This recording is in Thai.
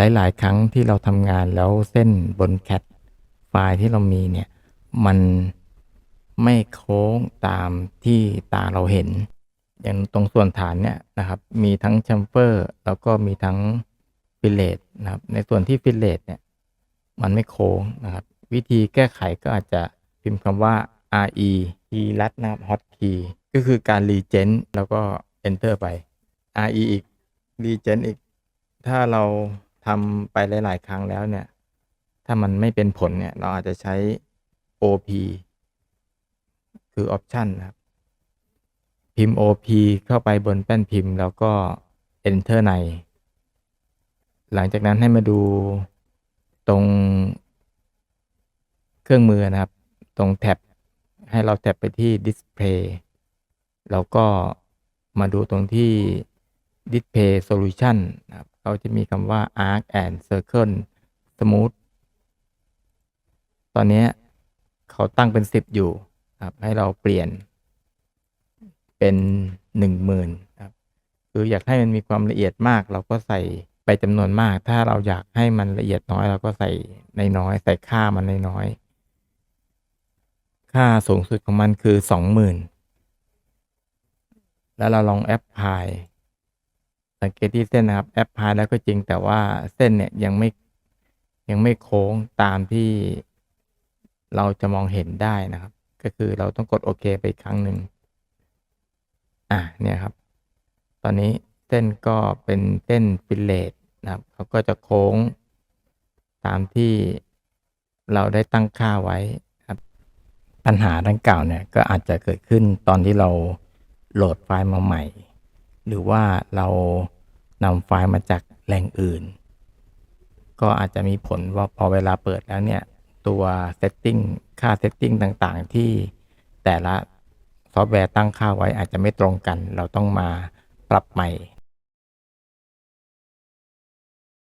หลาย ๆ ครั้งที่เราทำงานแล้วเส้นบนแคทไฟล์ที่เรามีเนี่ย มันไม่โค้งตามที่ตาเราเห็น อย่างตรงส่วนฐานเนี่ยนะครับ มีทั้งแชมเฟอร์แล้วก็มีทั้งฟิลเลตนะครับ ในส่วนที่ฟิลเลตเนี่ยมันไม่โค้งนะครับ วิธีแก้ไขก็อาจจะพิมพ์คำว่า re key ลัดนะครับ hot key ก็คือการ regen แล้วก็ enter ไป re อีก regen อีก ถ้าเรา ทำไปหลาย ๆ ครั้งแล้วเนี่ย ถ้ามันไม่เป็นผลเนี่ย เราอาจจะใช้ op คือ option นะครับ พิมพ์ op เข้าไปบนแป้นพิมพ์ แล้วก็ enter ใน หลังจากนั้นให้มาดูตรงเครื่องมือนะครับ ตรงแท็บให้เราแท็บไปที่ display แล้วก็มาดูตรงที่ display solution นะครับ เขาจะมีคำว่า arc and circle smooth ตอนนี้เขาตั้งเป็น 10 อยู่ครับให้เราเปลี่ยนเป็น 10,000ครับคืออยากให้มันมีความละเอียดมาก เราก็ใส่ไปจำนวนมาก ถ้าเราอยากให้มันละเอียดน้อย เราก็ใส่ในน้อย ใส่ค่ามันในน้อย ค่าสูงสุดของมันคือ 20,000 แล้วเราลองแอปพลาย สังเกตที่เส้นนะครับแอปพลายแล้วก็จริงแต่ว่าเส้นเนี่ยยังไม่ยังไม่โค้งตามที่เราจะมองเห็นได้นะครับ ก็คือเราต้องกดโอเคไปอีกครั้งหนึ่งอะเนี่ยครับ ตอนนี้เส้นก็เป็นเส้นฟิลเลตนะครับเขาก็จะโค้งตามที่เราได้ตั้งค่าไว้ครับ ปัญหาดังกล่าวเนี่ยก็อาจจะเกิดขึ้นตอนที่เราโหลดไฟล์มาใหม่ หรือว่าเรานำไฟล์มาจากแหล่งอื่น ก็อาจจะมีผลว่าพอเวลาเปิดแล้วเนี่ย ตัวเซตติ้งค่าเซตติ้งต่างๆ ที่แต่ละซอฟต์แวร์ตั้งค่าไว้อาจจะไม่ตรงกัน เราต้องมาปรับใหม่